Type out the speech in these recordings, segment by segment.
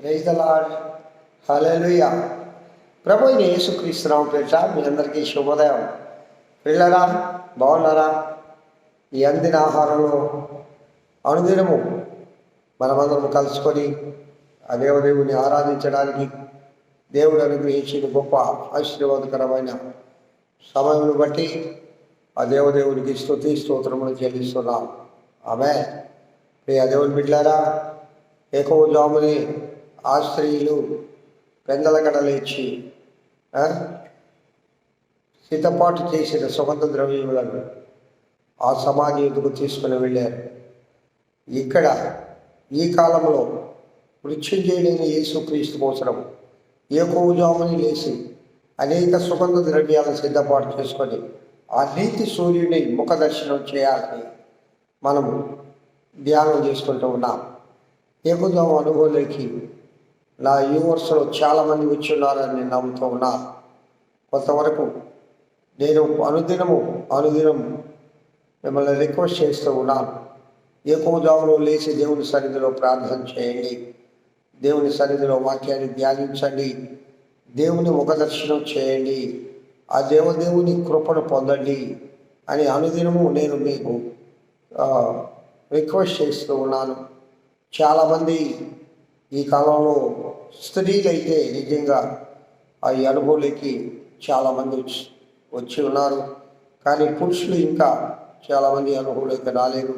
Praise the lord hallelujah ప్రభు అయిన యేసుక్రీస్తునామ పేట మీ అందరికీ శుభోదయం. పిల్లరా బాగున్నారా? ఈ అందిన ఆహారంలో అనుదినము మనమందరం కలుసుకొని ఆ దేవదేవుని ఆరాధించడానికి దేవుడు అనుగ్రహించిన గొప్ప ఆశీర్వాదకరమైన సమయమును బట్టి ఆ దేవదేవునికి స్థుతి స్తోత్రములు చెల్లిస్తున్నాం. ఆమె ప్రియ దేవుని బిడ్డారా ఏకోజాముని జాముని ఆ స్త్రీలు పెందల కడలేచి చేసిన సుగంధ ద్రవ్యములను ఆ సమాధి ఎదుగు తీసుకుని వెళ్ళారు. ఇక్కడ ఈ కాలంలో మృత్యుంజయుడైన యేసుక్రీస్తు కోసరం ఏకోజాముని లేచి అనేక సుగంధ ద్రవ్యాలను సిద్ధపాటు చేసుకొని ఆ నీతి సూర్యుని ముఖ దర్శనం చేయాలని మనము ధ్యానం చేసుకుంటూ ఉన్నాం. ఏకోజాము అనుభవంలోకి నా యూవర్స్లో చాలామంది వచ్చి ఉన్నారని నేను నమ్ముతూ ఉన్నాను కొంతవరకు నేను అనుదినము అనుదినం మిమ్మల్ని రిక్వెస్ట్ చేస్తూ ఉన్నాను ఎక్కువ జాములో లేచి దేవుని సన్నిధిలో ప్రార్థన చేయండి. దేవుని సన్నిధిలో వాక్యాన్ని ధ్యానించండి. దేవుని ఒక దర్శనం చేయండి. ఆ దేవదేవుని కృపను పొందండి అని అనుదినము నేను మీకు రిక్వెస్ట్ చేస్తూ ఉన్నాను. చాలామంది ఈ కాలంలో స్త్రీలైతే నిజంగా ఆ అనుభవంలోకి చాలామంది వచ్చి వచ్చి ఉన్నారు. కానీ పురుషులు ఇంకా చాలామంది అనుభవంలోకి రాలేదు.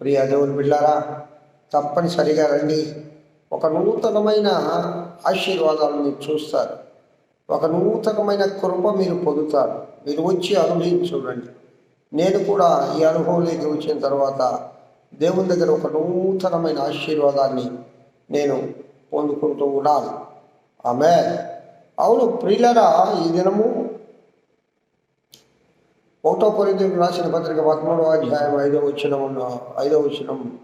ప్రియ దేవుని బిళ్ళారా తప్పనిసరిగా రండి. ఒక నూతనమైన ఆశీర్వాదాలు మీరు చూస్తారు. ఒక నూతనమైన కృప మీరు పొందుతారు. మీరు వచ్చి అనుభవించి చూడండి. నేను కూడా ఈ అనుభవంలోకి వచ్చిన తర్వాత దేవుని దగ్గర ఒక నూతనమైన ఆశీర్వాదాన్ని నేను పొందుకుంటూ ఉండాలి ఆమె అవును ప్రియులరా ఈ దినము ఒకటో పరిధికి రాసిన పత్రిక పదమూడవ అధ్యాయం వచ్చిన వచనం ఐదో వచనం.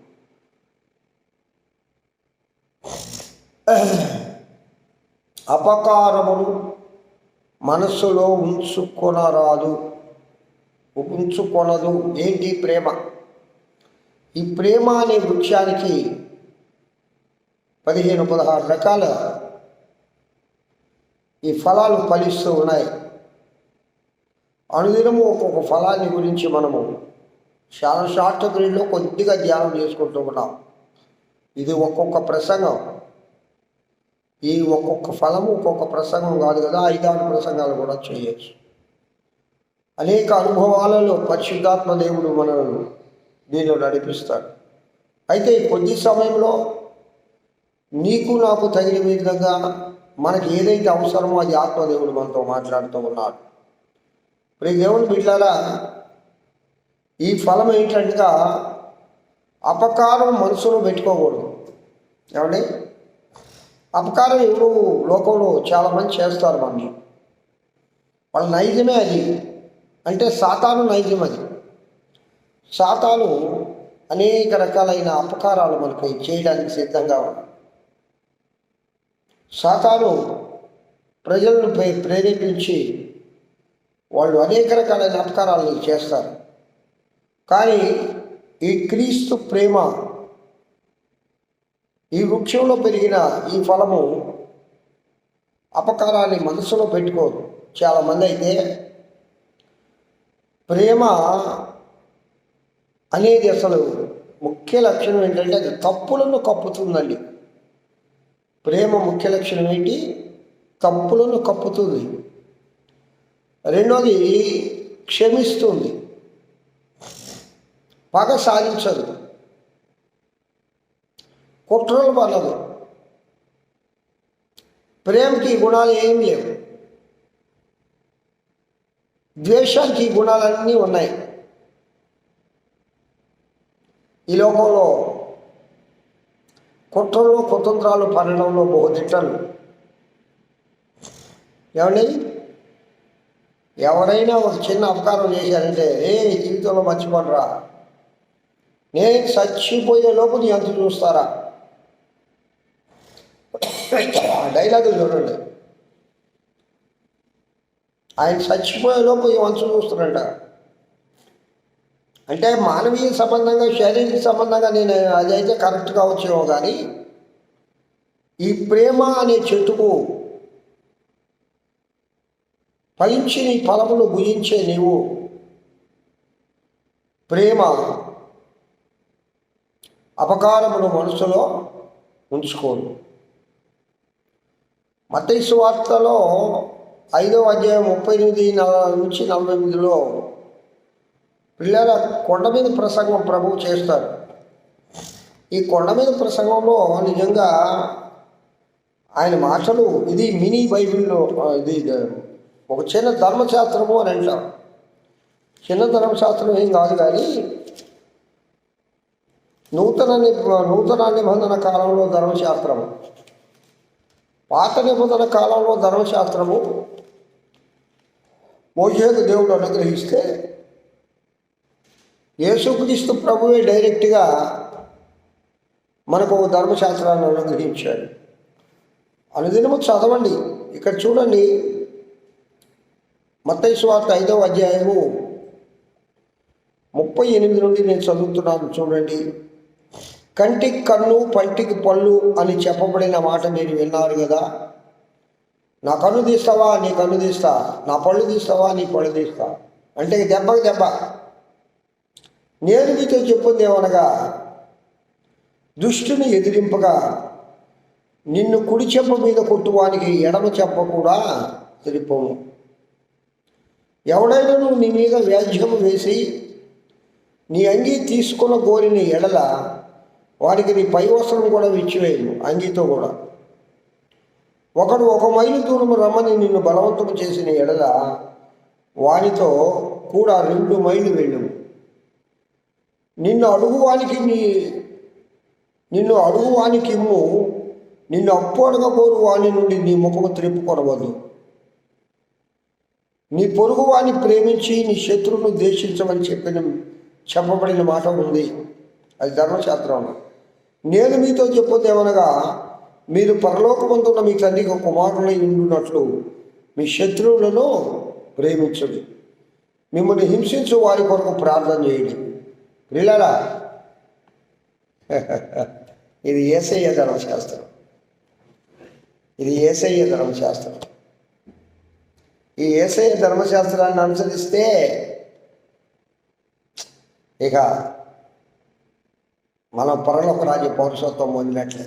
అపకారమును మనస్సులో ఉంచుకొనరాదు. ఉంచుకొనదు ఏంటి ప్రేమ? ఈ ప్రేమ అనే వృక్షానికి పదిహేను పదహారు రకాల ఈ ఫలాలు ఫలిస్తూ ఉన్నాయి. అనుదినము ఒక్కొక్క ఫలాన్ని గురించి మనము చాలా షార్ట్ పీరియడ్లో కొద్దిగా ధ్యానం చేసుకుంటూ ఉన్నాం. ఇది ఒక్కొక్క ప్రసంగం. ఈ ఒక్కొక్క ఫలము ఒక్కొక్క ప్రసంగం కాదు కదా ఐదారు ప్రసంగాలు కూడా చేయొచ్చు. అనేక అనుభవాలలో పరిశుద్ధాత్మ దేవుడు మనల్ని దీనిలో నడిపిస్తాడు. అయితే కొద్ది సమయంలో నీకు నాకు తగిన విధంగా మనకి ఏదైతే అవసరమో అది ఆత్మదేవుడు మనతో మాట్లాడుతూ ఉన్నాడు. ఈ దేవుని బిడ్డారా ఈ ఫలం ఏంటంటే అపకారం మనసులో పెట్టుకోకూడదు. ఏమండి? అపకారం ఎవరు లోకంలో చాలామంది చేస్తారు మనం వాళ్ళ నైజమే అది. అంటే సాతాను నైజం అది. సాతాను అనేక రకాలైన అపకారాలు మనకి చేయడానికి సిద్ధంగా ఉంది. సాతాను ప్రజలను ప్రేరేపించి వాళ్ళు అనేక రకాలైన అపకారాలను చేస్తారు. కానీ ఈ క్రీస్తు ప్రేమ ఈ వృక్షంలో పెరిగిన ఈ ఫలము అపకారాన్ని మనసులో పెట్టుకోదు. చాలామంది అయితే ప్రేమ అనేది అసలు ముఖ్య లక్షణం ఏంటంటే అది తప్పులను కప్పుతుందండి. ప్రేమ ముఖ్య లక్షణం ఏంటి? తప్పులను కప్పుతుంది. రెండోది క్షమిస్తుంది. పగ సాధించదు. కుట్రలు పడదు. ప్రేమకి గుణాలు ఏం లేవు. ద్వేషానికి గుణాలన్నీ ఉన్నాయి. ఈ లోకంలో కుట్రలు కుతంత్రాలు పనడంలో బహుదిట్టలు ఏమండి? ఎవరైనా ఒక చిన్న అపకారం చేశారంటే ఏ జీవితంలో మర్చిపోడరా నేను చచ్చిపోయే లోపు నీ అంత చూస్తారా? డైలాగులు చూడండి. ఆయన చచ్చిపోయే లోపు ఈ వంశం చూస్తున్నాడు అంటే మానవీయ సంబంధంగా శారీరక సంబంధంగా నేను అదైతే కరెక్ట్ కావచ్చేమో కానీ ఈ ప్రేమ అనే చెట్టుకు ఫలించి నీ ఫలములు భుజించే నీవు ప్రేమ అపకారమును మనసులో ఉంచుకోను. మతైసు వార్తలో ఐదవ అధ్యాయం ముప్పై ఎనిమిది నల- నుంచి నలభై ఎనిమిదిలో పిల్లల కొండ మీద ప్రసంగం ప్రభువు చేస్తారు. ఈ కొండ మీద ప్రసంగంలో నిజంగా ఆయన మాటలు ఇది మినీ బైబిల్లో ఇది ఒక చిన్న ధర్మశాస్త్రము అని అంటాం చిన్న ధర్మశాస్త్రం ఏం కాదు కానీ నూతన నూతన నిబంధన కాలంలో ధర్మశాస్త్రము. పాత నిబంధన కాలంలో ధర్మశాస్త్రము. మోషేకు దేవుడు అనుగ్రహిస్తే యేసుక్రీస్తు ప్రభువే డైరెక్ట్గా మనకు ఒక ధర్మశాస్త్రాన్ని అనుగ్రహించాడు. అనుదినము చదవండి. ఇక్కడ చూడండి. మత్తైసు వార్త ఐదవ అధ్యాయము ముప్పై ఎనిమిది నుండి నేను చదువుతున్నాను చూడండి. కంటికి కన్ను పంటికి పళ్ళు అని చెప్పబడిన మాట మీరు విన్నారు కదా. నా కన్ను తీస్తావా? నీ కన్ను తీస్తా. నా పళ్ళు తీస్తావా? నీ పళ్ళు తీస్తా. అంటే దెబ్బకి దెబ్బ. నేను మీతో చెప్పింది ఏమనగా దుష్టుని ఎదిరింపగా నిన్ను కుడి చెంప మీద కొట్టువానికి ఎడమ చెంప కూడా ఎదిరిపోము ఎవడైనా నువ్వు నీ మీద వ్యాజ్యము వేసి నీ అంగీ తీసుకున్న గోరిన ఎడల వాడికి నీ పై వస్త్రం కూడా విచ్చివేయను అంగీతో కూడా. ఒకడు ఒక మైలు దూరం రమ్మని నిన్ను బలవంతం చేసిన ఎడల వానితో కూడా రెండు మైలు వెళ్ళము. నిన్ను అడుగువానికి నీ నిన్ను అడుగువానికి ఇమ్ము. నిన్ను అప్పు అడగబోరు వాని నుండి నీ ముఖము త్రిప్పుకొనవద్దు నీ పొరుగు వాని ప్రేమించి నీ శత్రువును ద్వేషించమని చెప్పిన చెప్పబడిన మాట ఉంది. అది ధర్మశాస్త్రం. నేను మీతో చెప్పొద్దేమనగా మీరు పరలోకమందున్న మీ తండ్రికి ఒక కుమారులై ఉండున్నట్లు మీ శత్రువులను ప్రేమించండి. మిమ్మల్ని హింసించు వారి కొరకు ప్రార్థన చేయండి. ప్రియులారా ఇది ఏసయ్య ధర్మశాస్త్రం. ఇది ఏసయ్య ధర్మశాస్త్రం. ఈ ఏసయ్య ధర్మశాస్త్రాన్ని అనుసరిస్తే ఇక మనం పరలోక రాజ్య పౌరుషత్వం పొందినట్లే.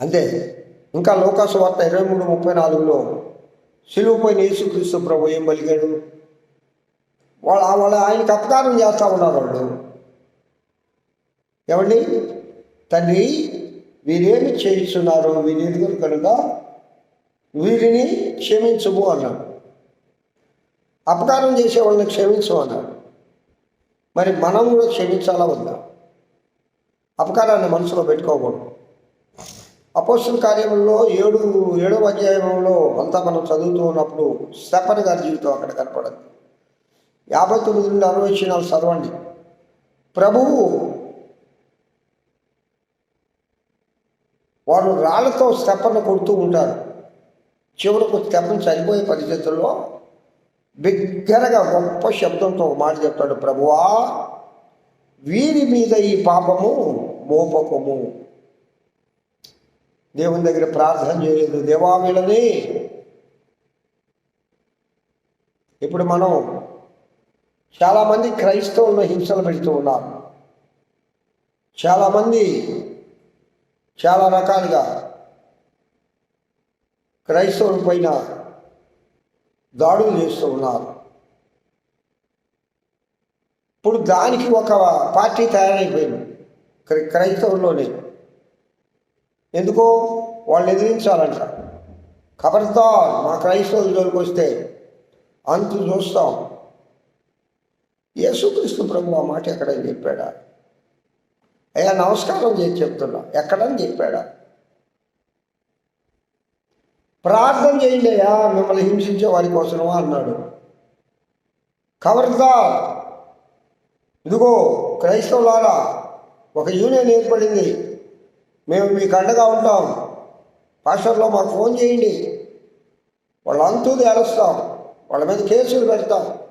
అంతే. ఇంకా లోకాసు వార్త ఇరవై మూడు ముప్పై నాలుగులో సిలువుపై యేసుక్రీస్తు ప్రభు ఏం పలికాడు వాళ్ళ వాళ్ళ ఆయనకి అపకారం చేస్తూ ఉన్నారు వాళ్ళు. ఏమండి తండ్రి వీరేమి చేయిస్తున్నారు? వీరి ఎదుగురు కనుక వీరిని క్షమించము అన్నాడు. అపకారం చేసే వాళ్ళని క్షమించు అన్నాడు. మరి మనం కూడా క్షమించాలా వద్దా? అపకారాన్ని మనసులో పెట్టుకోకూడదు. అపోస్తుల కార్యంలో ఏడు ఏడవ అధ్యాయంలో అంతా మనం చదువుతూ ఉన్నప్పుడు స్టెఫన్ గారి జీవితం అక్కడ కనపడదు. యాభై తొమ్మిది నుండి అరవై చిన్నాలు చదవండి. ప్రభువు వారు రాళ్ళతో స్టెప్పను కొడుతూ ఉంటారు. చివరకు స్టెప్పను చనిపోయే పరిస్థితుల్లో బిగ్గరగా గొప్ప శబ్దంతో ఒక మాట చెప్తాడు. ప్రభువా వీరి మీద ఈ పాపము మోపకము. దేవుని దగ్గర ప్రార్థన చేయలేదు. దేవా వీళ్ళని ఇప్పుడు మనం చాలామంది క్రైస్తవులను హింసలు పెడుతూ ఉన్నారు. చాలామంది చాలా రకాలుగా క్రైస్తవుల పైన దాడులు చేస్తూ ఉన్నారు. ఇప్పుడు దానికి ఒక పార్టీ తయారైపోయింది. క్రై- క్రైస్తవుల్లోనే. ఎందుకో వాళ్ళు ఎదిరించాలంట. ఖబర్దార్ మా క్రైస్తవుల జోలికి వస్తే అంతు చూస్తాం. యేసుక్రీస్తు ప్రభు ఆ మాట ఎక్కడని చెప్పాడా? అయ్యా నమస్కారం చేసి చెప్తున్నా. ఎక్కడని చెప్పాడా? ప్రార్థన చేయండి అయ్యా మిమ్మల్ని హింసించే వారి కోసమా అన్నాడు. కవర్దా ఇదిగో క్రైస్తవులారా ఒక యూనియన్ ఏర్పడింది. మేము మీకు అండగా ఉంటాం. పాస్టర్లో మాకు ఫోన్ చేయండి. వాళ్ళంతూ తేలుస్తాం వాళ్ళ మీద కేసులు పెడతాం.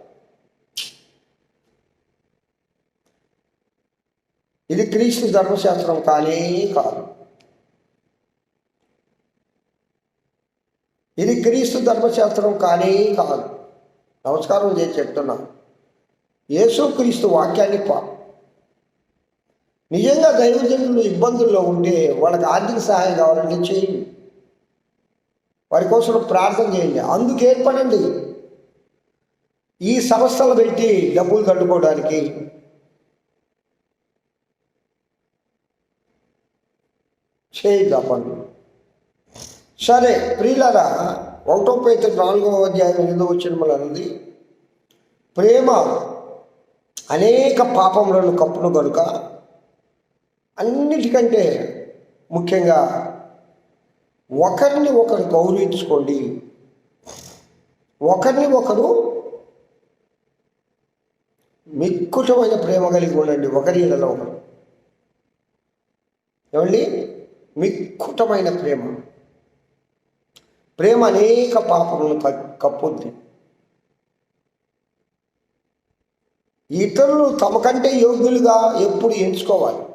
ఇది క్రీస్తు ధర్మశాస్త్రం కానీ కాదు. ఇది క్రీస్తు ధర్మశాస్త్రం కానీ కాదు. నమస్కారం చేసి చెప్తున్నా. యేసు క్రీస్తు వాక్యాన్ని పా. నిజంగా దైవజనులు ఇబ్బందుల్లో ఉంటే వాళ్ళకి ఆర్థిక సహాయం కావాలంటే చేయండి. వారి కోసం ప్రార్థన చేయండి. అందుకు ఏర్పడండి. ఈ సంస్థలు పెట్టి డబ్బులు కట్టుకోవడానికి చేయొద్దు ఆ సరే ప్రియులరా ఒకటో పేత నాలుగవ అధ్యాయం ఎనిమిదో వచ్చిన ప్రేమ అనేక పాపములను కప్పును కనుక అన్నిటికంటే ముఖ్యంగా ఒకరిని ఒకరు గౌరవించుకోండి. ఒకరిని ఒకరు మిక్కుటమైన ప్రేమ కలిగి ఉండండి ఒకరి ఒకరు. ఏమండి? మిక్కుటమైన ప్రేమ. ప్రేమ అనేక పాపములను కప్పుద్ది. ఇతరులు తమ కంటే యోగ్యులుగా ఎప్పుడు ఎంచుకోవాలి?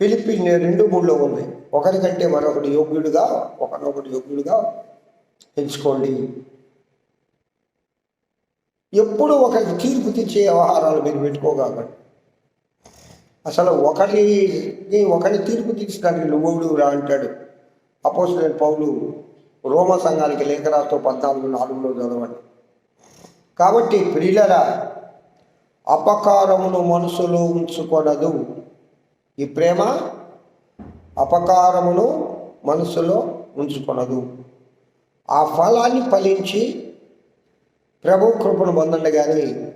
పిలిపి రెండు మూడులో ఉంది ఒకరికంటే మరొకటి యోగ్యుడిగా ఒకరినొకటి యోగ్యుడిగా ఎంచుకోండి. ఎప్పుడు ఒకరికి తీర్పు తెచ్చే వ్యవహారాలు మీరు పెట్టుకోగలరు. అసలు ఒకరిని ఒకరిని తీర్పు తీర్చడానికి నువ్వుడు రా అంటాడు. అపోజిట్ పౌలు రోమ సంఘానికి లేఖరాస్తూ పద్నాలుగు నాలుగులో చదవండి. కాబట్టి ప్రియులరా అపకారమును మనసులో ఉంచుకొనదు. ఈ ప్రేమ అపకారమును మనసులో ఉంచుకొనదు. ఆ ఫలాన్ని ఫలించి ప్రభు కృపను పొందండి కానీ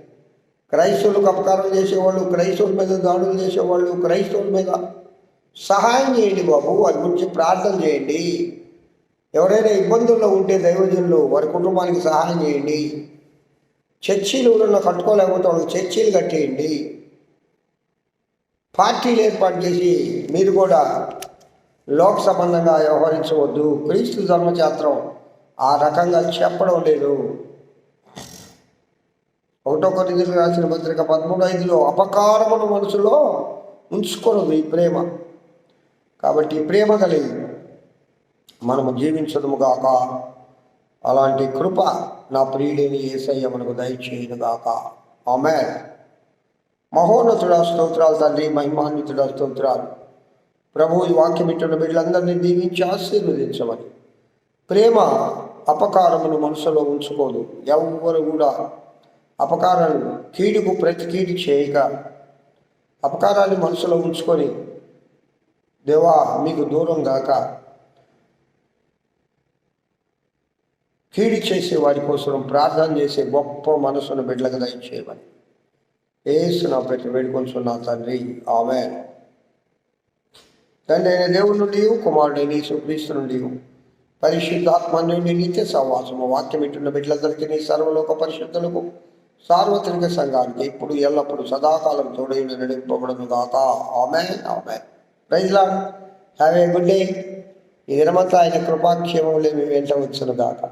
క్రైస్తవులకు అపకారం చేసేవాళ్ళు క్రైస్తవుల మీద దాడులు చేసేవాళ్ళు క్రైస్తవుల మీద సహాయం చేయండి బాబు వారి గురించి ప్రార్థన చేయండి. ఎవరైనా ఇబ్బందుల్లో ఉంటే దైవజనులు వారి కుటుంబానికి సహాయం చేయండి. చర్చీలు ఎవరన్నా కట్టుకోలేకపోతే వాళ్ళకి చర్చీలు కట్టేయండి. పార్టీలు ఏర్పాటు చేసి మీరు కూడా లోక సంబంధంగా వ్యవహరించవద్దు. క్రీస్తు ధర్మశాస్త్రం ఆ రకంగా చెప్పడం లేదు. ఒకటో కొద్దిగా రాసిన పత్రిక పదమూడు ఐదులో అపకారమును మనసులో ఉంచుకోనదు ఈ ప్రేమ. కాబట్టి ప్రేమ కలిగి మనము జీవించదుము గాక అలాంటి కృప నా ప్రియుడేని ఏసయ్య మనకు దయచేయను గాక ఆమె మహోన్నతుడ స్తోత్రాలు తండ్రి మహిమాన్వితుడ స్తోత్రాలు. ప్రభు ఈ వాక్యం ఇచ్చిన బిడ్డలందరినీ దీవించి ఆశీర్వదించమని. ప్రేమ అపకారమును మనసులో ఉంచుకోదు. ఎవరు కూడా అపకారాలు కీడుకు ప్రతి కీడు చేయక. అపకారాన్ని మనసులో ఉంచుకొని దేవా మీకు దూరం గాక. కీడి చేసే వారి కోసం ప్రార్థన చేసే గొప్ప మనసును బిడ్డలకు దయచేయమని. ఏసు నా పెట్టి వేడుకొంచున్నా తండ్రి. ఆమె తండ్రి అయిన దేవుడి నుండి కుమారుడైన సుక్రీస్తు నుండి పరిశుద్ధాత్మ నుండి నిత్య సహవాసము వాక్యం ఇట్టున్న బిడ్డలందరికీ సర్వలోక పరిశుద్ధులకు సార్వత్రిక సంఘానికి ఇప్పుడు ఎల్లప్పుడు సదాకాలం తోడైన నడిపబడను గాక. ఆమె ఆమె ప్రైజ్లా హ్యావ్ ఏ గుడ్ డే. ఈ దినమంతా ఆయన కృపాక్షేమములే మీ వెంట వచ్చును గాక.